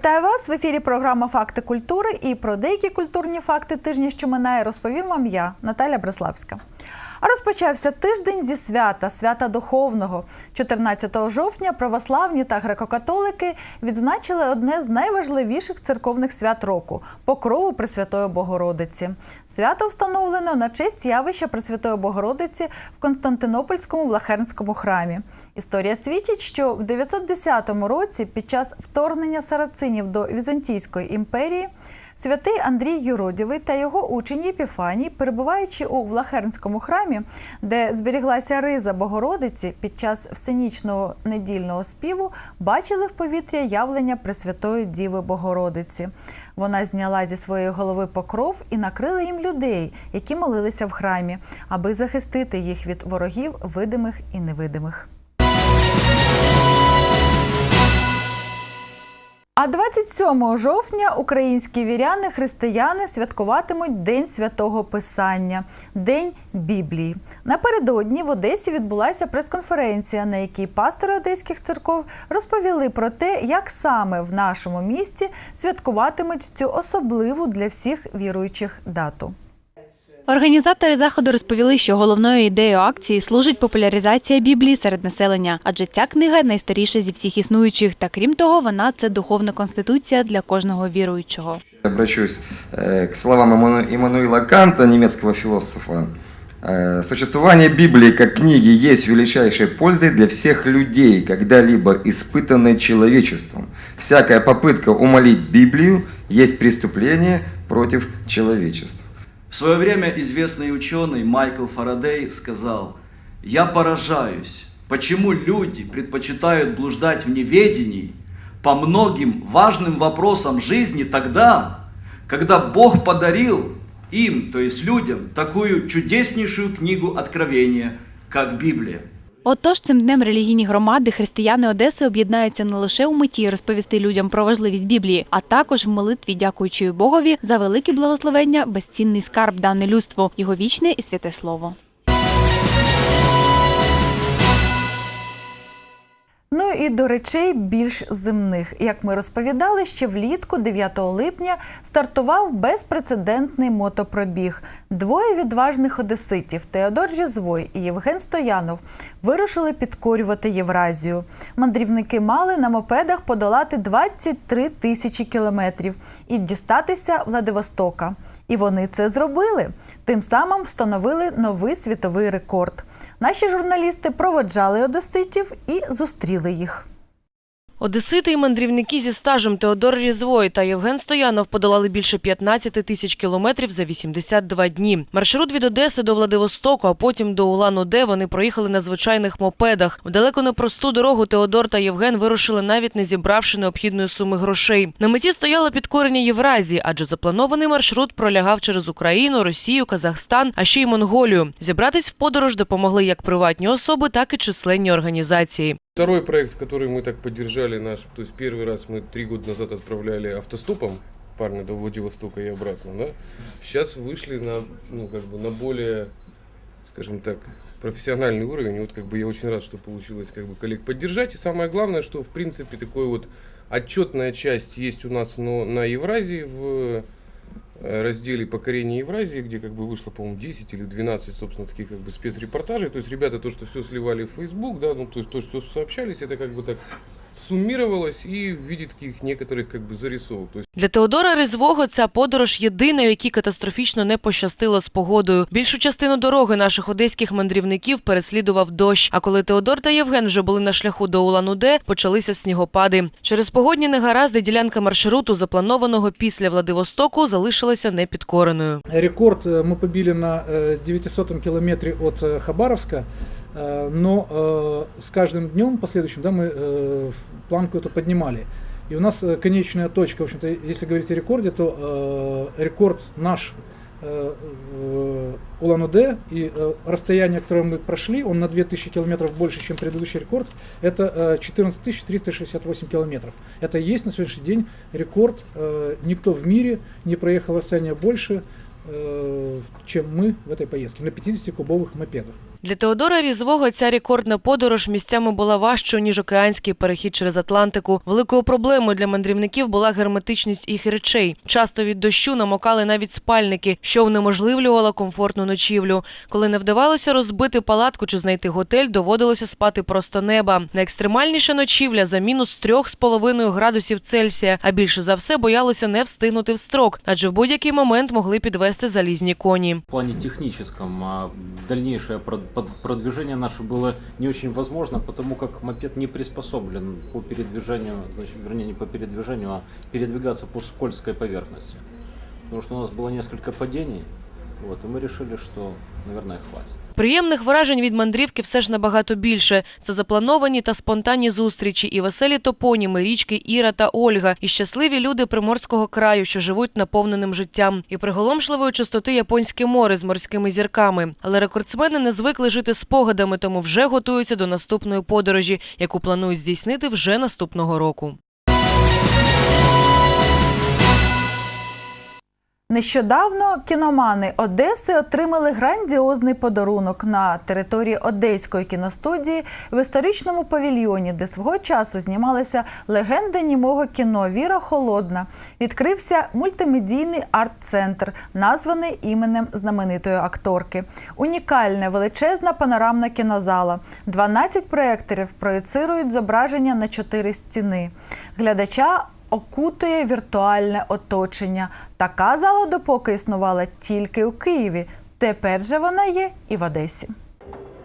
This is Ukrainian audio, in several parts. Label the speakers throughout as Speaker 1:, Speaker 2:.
Speaker 1: Вітаю вас в ефірі. Програма Факти культури. І про деякі культурні факти тижня, що минає, розповім вам я, Наталя Бреславська. А розпочався тиждень зі свята, свята духовного. 14 жовтня православні та греко-католики відзначили одне з найважливіших церковних свят року покрову Пресвятої Богородиці. Свято встановлено на честь явища Пресвятої Богородиці в Константинопольському Влахернському храмі. Історія свідчить, що в 910 році під час вторгнення сарацинів до Візантійської імперії Святий Андрій Юродівий та його учень Єпіфаній, перебуваючи у Влахернському храмі, де зберіглася риза Богородиці під час всенічного недільного співу, бачили в повітря явлення Пресвятої Діви Богородиці. Вона зняла зі своєї голови покров і накрила їм людей, які молилися в храмі, аби захистити їх від ворогів видимих і невидимих. А 27 жовтня українські віряни, християни святкуватимуть День святого Писання, День Біблії. Напередодні в Одесі відбулася прес-конференція, на якій пастори одеських церков розповіли про те, як саме в нашому місті святкуватимуть цю особливу для всіх віруючих дату.
Speaker 2: Організатори заходу розповіли, що головною ідеєю акції служить популяризація Біблії серед населення, адже ця книга найстаріша зі всіх існуючих. Та крім того, вона це духовна конституція для кожного віруючого.
Speaker 3: Обращусь э, к словам Иману- Иммануила Канта, немецкого философа. Э, Существование Библии как книги есть величайшей пользой для всех людей, когда-либо испытанной человечеством. Всякая попытка умолить Библию есть преступление против человечества.
Speaker 4: В свое время известный ученый Майкл Фарадей сказал, «Я поражаюсь, почему люди предпочитают блуждать в неведении по многим важным вопросам жизни тогда, когда Бог подарил им, то есть людям, такую чудеснейшую книгу Откровения, как Библия».
Speaker 2: Отож, цим днем релігійні громади християни Одеси об'єднаються не лише у меті розповісти людям про важливість Біблії, а також в молитві, дякуючи Богові за велике благословення, безцінний скарб дане людству, його вічне і святе слово.
Speaker 1: Ну і до речей більш земних. Як ми розповідали, ще влітку, 9 липня, стартував безпрецедентний мотопробіг. Двоє відважних одеситів Теодор Різвой і Євген Стоянов вирушили підкорювати Євразію. Мандрівники мали на мопедах подолати 23 тисячі кілометрів і дістатися Владивостока. І вони це зробили. Тим самим встановили новий світовий рекорд. Наші журналісти проводжали одеситів і зустріли їх.
Speaker 5: Одесити і мандрівники зі стажем Теодор Різвой та Євген Стоянов подолали більше 15 тисяч кілометрів за 82 дні. Маршрут від Одеси до Владивостоку, а потім до Улан-Уде вони проїхали на звичайних мопедах. В далеко непросту дорогу Теодор та Євген вирушили навіть не зібравши необхідної суми грошей. На меті стояло підкорення Євразії, адже запланований маршрут пролягав через Україну, Росію, Казахстан, а ще й Монголію. Зібратись в подорож допомогли як приватні особи, так і численні організації.
Speaker 6: Второй проект, который мы так поддержали наш, то есть первый раз мы три года назад отправляли автостопом парня до Владивостока и обратно, да? Сейчас вышли на, ну, как бы на более, скажем так, профессиональный уровень. И вот как бы я очень рад, что получилось как бы коллег поддержать. И самое главное, что в принципе такой вот отчетная часть есть у нас но на Евразии в разделе покорения Евразии, где как бы вышло, по-моему, 10 или 12, собственно, таких как бы спецрепортажей. То есть ребята то, что все сливали в Facebook, да, ну, то есть то, что сообщались, это как бы так суммировалось и в виде таких некоторых как бы зарисовок. То есть
Speaker 5: Для Теодора Резвого ця подорож єдина, в якій катастрофічно не пощастило з погодою. Більшу частину дороги наших одеських мандрівників переслідував дощ. А коли Теодор та Євген вже були на шляху до Улан-Уде, почалися снігопади. Через погодні негаразди ділянка маршруту, запланованого після Владивостоку, залишилася непідкореною.
Speaker 7: Рекорд э, мы побили на э, 900 километре от э, Хабаровска, э, но э, с каждым днем последующим да, мы э, планку эту поднимали. И у нас э, конечная точка, в общем-то, если говорить о рекорде, то э, рекорд наш э, в Улан-Удэ и э, расстояние, которое мы прошли, он на 2000 километров больше, чем предыдущий рекорд, это э, 14 368 километров. Это и есть на сегодняшний день рекорд. Э, никто в мире не проехал расстояние больше, э, чем мы в этой поездке, на 50-кубовых мопедах.
Speaker 5: Для Теодора Різвого ця рекордна подорож місцями була важчою, ніж океанський перехід через Атлантику. Великою проблемою для мандрівників була герметичність їх речей. Часто від дощу намокали навіть спальники, що унеможливлювало комфортну ночівлю. Коли не вдавалося розбити палатку чи знайти готель, доводилося спати просто неба. Найекстремальніша ночівля за мінус трьох з половиною градусів Цельсія, а більше за все боялося не встигнути в строк, адже в будь-який момент могли підвести залізні коні.
Speaker 8: В плане техническом а дальнейшее прод- под- продвижение наше было не очень возможно, потому как мопед не приспособлен по передвижению, значит, вернее не по передвижению, а передвигаться по скользкой поверхности. Потому что у нас было несколько падений, вот, и мы решили, что, наверное, хватит.
Speaker 5: Приємних вражень від мандрівки все ж набагато більше. Це заплановані та спонтанні зустрічі і веселі топоніми річки Іра та Ольга, і щасливі люди приморського краю, що живуть наповненим життям, і приголомшливої чистоти японське море з морськими зірками. Але рекордсмени не звикли жити спогадами, тому вже готуються до наступної подорожі, яку планують здійснити вже наступного року.
Speaker 1: Нещодавно кіномани Одеси отримали грандіозний подарунок на території Одеської кіностудії в історичному павільйоні, де свого часу знімалися легенди німого кіно Віра Холодна. Відкрився мультимедійний арт-центр, названий іменем знаменитої акторки. Унікальна величезна панорамна кінозала. 12 проєкторів проєцирують зображення на чотири стіни. Глядача окутує віртуальне оточення. Така зала допоки існувала тільки у Києві. Тепер же вона є і в Одесі.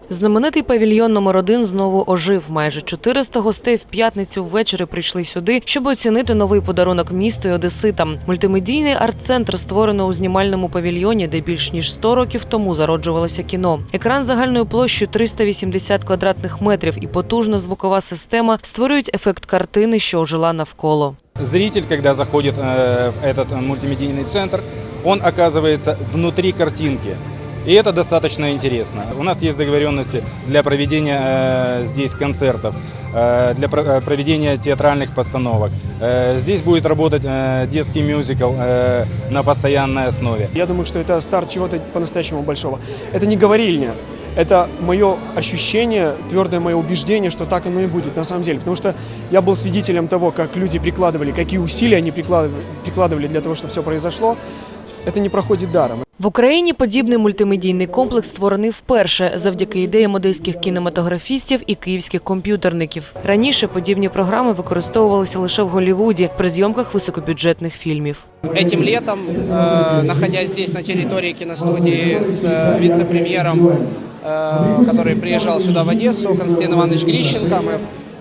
Speaker 5: Знаменитий павільйон номер один знову ожив. Майже 400 гостей в п'ятницю ввечері прийшли сюди, щоб оцінити новий подарунок місту і одеситам. Мультимедійний арт-центр створено у знімальному павільйоні, де більш ніж 100 років тому зароджувалося кіно. Екран загальною площею 380 квадратних метрів і потужна звукова система створюють ефект картини, що ожила навколо.
Speaker 9: Зритель, когда заходит э, в этот э, мультимедийный центр, он оказывается внутри картинки. И это достаточно интересно. У нас есть договоренности для проведения э, здесь концертов, э, для про- э, проведения театральных постановок. Э, здесь будет работать э, детский мюзикл э, на постоянной основе.
Speaker 10: Я думаю, что это старт чего-то по-настоящему большого. Это не говорильня. Это мое ощущение, твердое мое убеждение, что так оно и будет на самом деле. Потому что я был свидетелем того, как люди прикладывали, какие усилия они прикладывали, прикладывали для того, чтобы все произошло. Это не проходит даром.
Speaker 5: В Україні подібний мультимедійний комплекс створений вперше завдяки ідеям одеських кінематографістів і київських комп'ютерників. Раніше подібні програми використовувалися лише в Голлівуді при зйомках високобюджетних фільмів.
Speaker 11: Этим летом, э, находясь здесь на территории киностудии с э, вице-премьером, э, который приезжал сюда в Одессу, Константин Иванович Грищенко, мы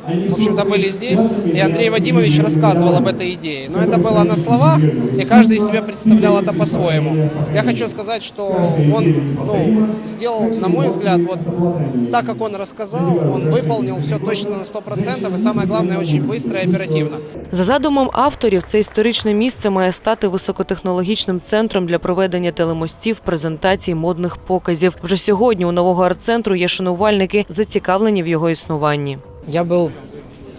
Speaker 11: в общем-то, были здесь, и Андрей Вадимович рассказывал об этой идее. Но это было на словах, и каждый себе представлял это по-своему. Я хочу сказать, что он ну, сделал, на мой взгляд, вот так, как он рассказал, он выполнил все точно на 100%, и самое главное, очень быстро и оперативно.
Speaker 5: За задумом авторів, це історичне місце має стати високотехнологічним центром для проведення телемостів, презентацій, модних показів. Вже сьогодні у нового арт-центру є шанувальники, зацікавлені в його існуванні.
Speaker 12: Я был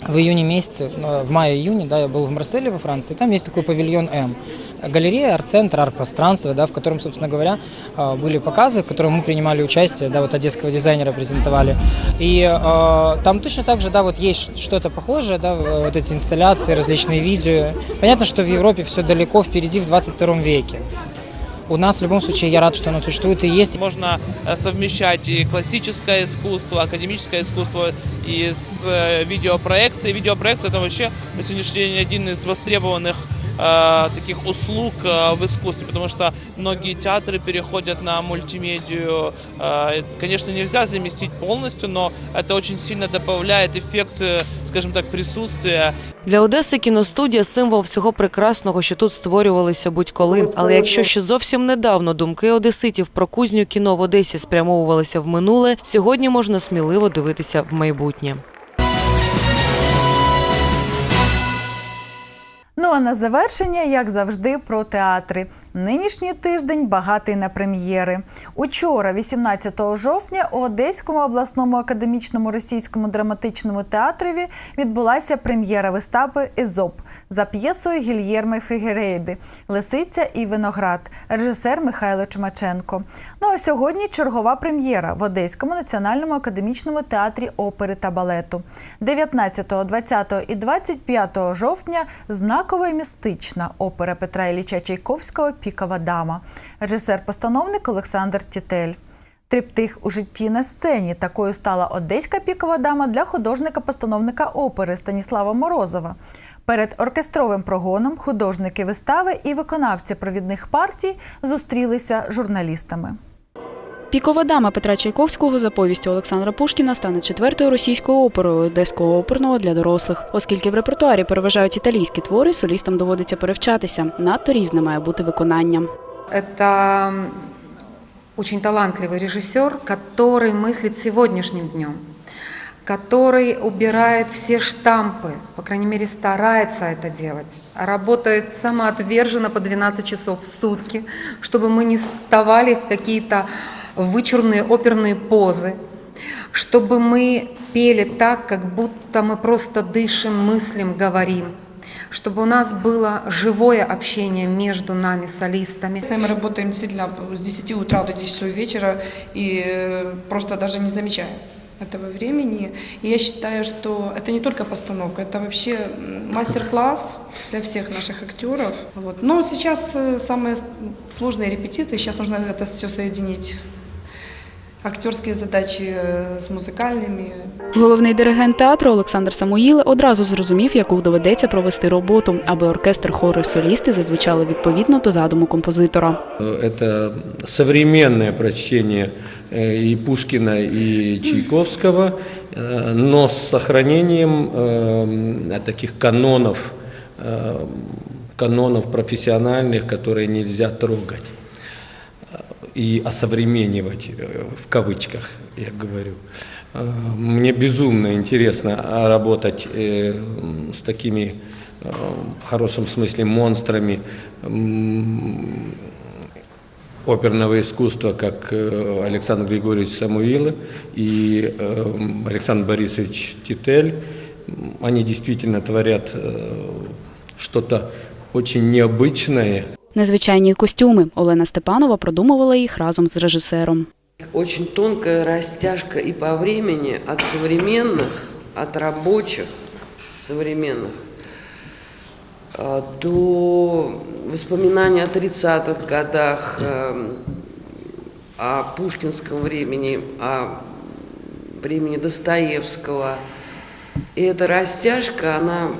Speaker 12: в июне месяце, ну, в мае-июне, да, я был в Марселе во Франции, там есть такой павильон М. Галерея, арт-центр, арт-пространство, да, в котором, собственно говоря, а, были показы, в которых мы принимали участие, да, вот одесского дизайнера презентовали. И а, там точно так же, да, вот есть что-то похожее, да, в- вот эти инсталляции, различные видео. Понятно, что в Европе все далеко впереди в 22 веке. У нас, в любом случае, я рад, что оно существует и есть.
Speaker 13: Можно э, совмещать и классическое искусство, академическое искусство и с э, видеопроекцией. Видеопроекция это вообще на сегодняшний день один из востребованных э, таких услуг э, в искусстве, потому что многие театры переходят на мультимедию. Э, конечно, нельзя заместить полностью, но это очень сильно добавляет эффект, э, скажем так, присутствия
Speaker 5: Для Одеси кіностудія символ всього прекрасного, що тут створювалися будь-коли. Але якщо ще зовсім недавно думки одеситів про кузню кіно в Одесі спрямовувалися в минуле, сьогодні можна сміливо дивитися в майбутнє.
Speaker 1: Ну а на завершення, як завжди, про театри. Нинішній тиждень багатий на прем'єри. Учора, 18 жовтня, у Одеському обласному академічному російському драматичному театрові відбулася прем'єра вистави Езоп за п'єсою Гільєрми Фігерейди Лисиця і виноград, режисер Михайло Чумаченко. Ну а сьогодні чергова прем'єра в Одеському національному академічному театрі опери та балету. 19, 20 і 25 жовтня знакова і містична опера Петра Ілліча Чайковського Пікова дама, режисер-постановник Олександр Тітель. Триптих у житті на сцені такою стала одеська пікова дама для художника-постановника опери Станіслава Морозова. Перед оркестровим прогоном художники вистави і виконавці провідних партій зустрілися з журналістами.
Speaker 14: Пікова дама Петра Чайковського за повістю Олександра Пушкіна стане четвертою російською оперою одеського оперного для дорослих. Оскільки в репертуарі переважають італійські твори, солістам доводиться перевчатися. Надто різне має бути виконання.
Speaker 15: Это очень талантливый режиссер, который мыслит сегодняшним днем, который убирает все штампы, по крайней мере старается это делать, работает самоотверженно по 12 часов в сутки, чтобы мы не вставали в какие-то вычурные оперные позы, чтобы мы пели так, как будто мы просто дышим, мыслим, говорим, чтобы у нас было живое общение между нами, солистами.
Speaker 16: Мы работаем действительно с 10 утра до 10 часов вечера и э, просто даже не замечаем этого времени. И я считаю, что это не только постановка, это вообще мастер-класс для всех наших актеров. Вот. Но сейчас э, самые сложные репетиции, сейчас нужно это все соединить актерские задачи э, с музыкальными.
Speaker 14: Головний диригент театру Олександр Самуїл одразу зрозумів, яку доведеться провести роботу, аби оркестр, хори, солісти зазвучали відповідно до задуму композитора.
Speaker 17: Это современное прочтение э, и Пушкина, и Чайковского, э, но с сохранением э, таких канонов, э, канонов профессиональных, которые нельзя трогать э, И осовременивать, э, в кавычках я говорю. Э, Мне безумно интересно а, работать э, с такими в хорошем смысле монстрами оперного искусства, как Александр Григорьевич Самуилов и Александр Борисович Титель. Они действительно творят что-то очень необычное,
Speaker 14: Незвичайні костюми Олена Степанова продумувала їх разом з режисером.
Speaker 18: Очень тонкая растяжка и по времени от современных, от рабочих современных а, до воспоминаний о 30-х годах, эм, о пушкинском времени, о времени Достоевского. И эта растяжка, она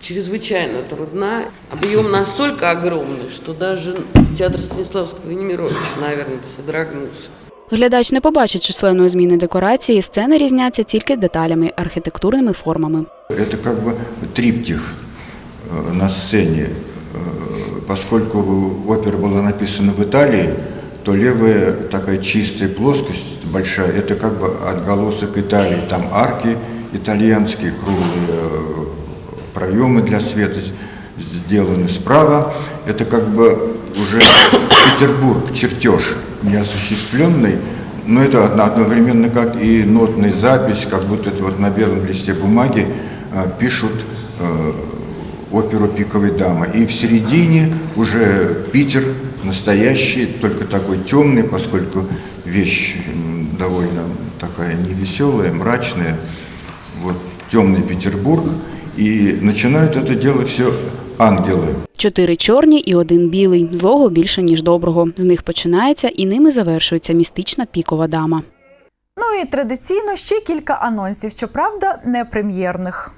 Speaker 18: чрезвычайно трудна. Объем настолько огромный, что даже театр Станиславского и Немировича, наверное, содрогнулся.
Speaker 14: Глядач не побачить численної зміни декорації, сцени різняться тільки деталями, архітектурними формами.
Speaker 19: Это как бы триптих э, на сцене. Э, Поскольку опера была написана в Италии, то левая такая чистая плоскость большая, это как бы отголосок Италии. Там арки итальянские, круглые э, проемы для света сделаны. Справа это как бы уже Петербург, чертеж неосуществленный, но это одно- одновременно как и нотная запись, как будто это вот на белом листе бумаги э, пишут э, оперу «Пиковой дамы». И в середине уже Питер настоящий, только такой темный, поскольку вещь довольно такая невеселая, мрачная. Вот темный Петербург. И начинают это делать все ангелы.
Speaker 14: Чотири чорні і один білий. Злого більше ніж доброго. З них починається і ними завершується містична пікова дама.
Speaker 1: Ну і традиційно ще кілька анонсів, щоправда, не прем'єрних.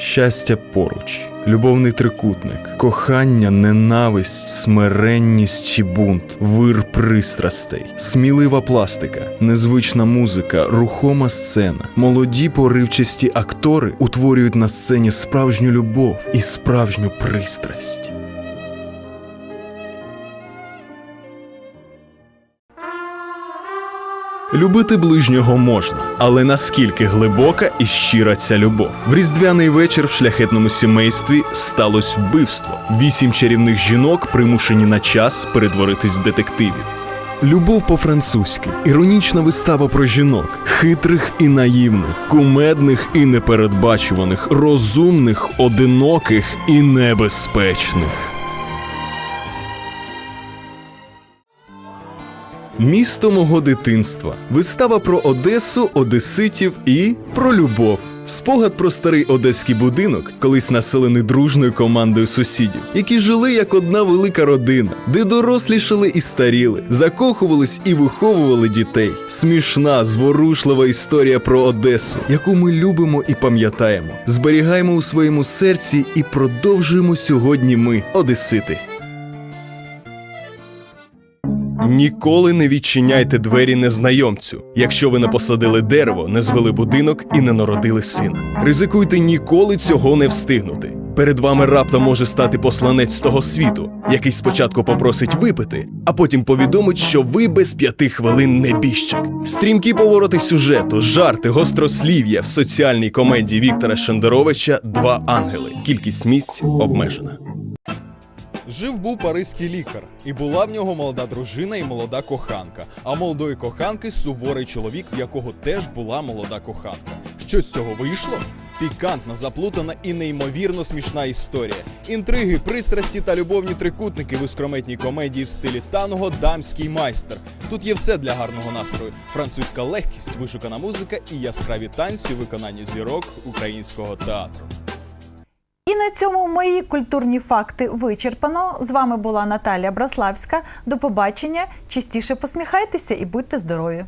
Speaker 20: Щастя поруч, любовний трикутник, кохання, ненависть, смиренність чи бунт, вир пристрастей, смілива пластика, незвична музика, рухома сцена, молоді поривчасті актори утворюють на сцені справжню любов і справжню пристрасть. Любити ближнього можна, але наскільки глибока і щира ця любов? В різдвяний вечір в шляхетному сімействі сталося вбивство. Вісім чарівних жінок примушені на час перетворитись в детективів. Любов по-французьки іронічна вистава про жінок, хитрих і наївних, кумедних і непередбачуваних, розумних, одиноких і небезпечних. Місто мого дитинства. Вистава про Одесу, одеситів і про любов. Спогад про старий одеський будинок, колись населений дружною командою сусідів, які жили як одна велика родина, де дорослішали і старіли, закохувались і виховували дітей. Смішна, зворушлива історія про Одесу, яку ми любимо і пам'ятаємо, зберігаємо у своєму серці і продовжуємо сьогодні ми, одесити. Ніколи не відчиняйте двері незнайомцю, якщо ви не посадили дерево, не звели будинок і не народили сина. Ризикуйте ніколи цього не встигнути. Перед вами раптом може стати посланець з того світу, який спочатку попросить випити, а потім повідомить, що ви без п'яти хвилин небіжчик. Стрімкі повороти сюжету, жарти, гострослів'я в соціальній комедії Віктора Шендеровича Два ангели. Кількість місць обмежена. Жив був паризький лікар, і була в нього молода дружина і молода коханка. А молодої коханки суворий чоловік, в якого теж була молода коханка. Що з цього вийшло? Пікантна, заплутана і неймовірно смішна історія. Інтриги, пристрасті та любовні трикутники в іскрометній комедії в стилі танго Дамський майстер. Тут є все для гарного настрою: французька легкість, вишукана музика і яскраві танці у виконанні зірок українського театру.
Speaker 1: І на цьому мої культурні факти вичерпано. З вами була Наталія Браславська. До побачення. Частіше посміхайтеся і будьте здорові!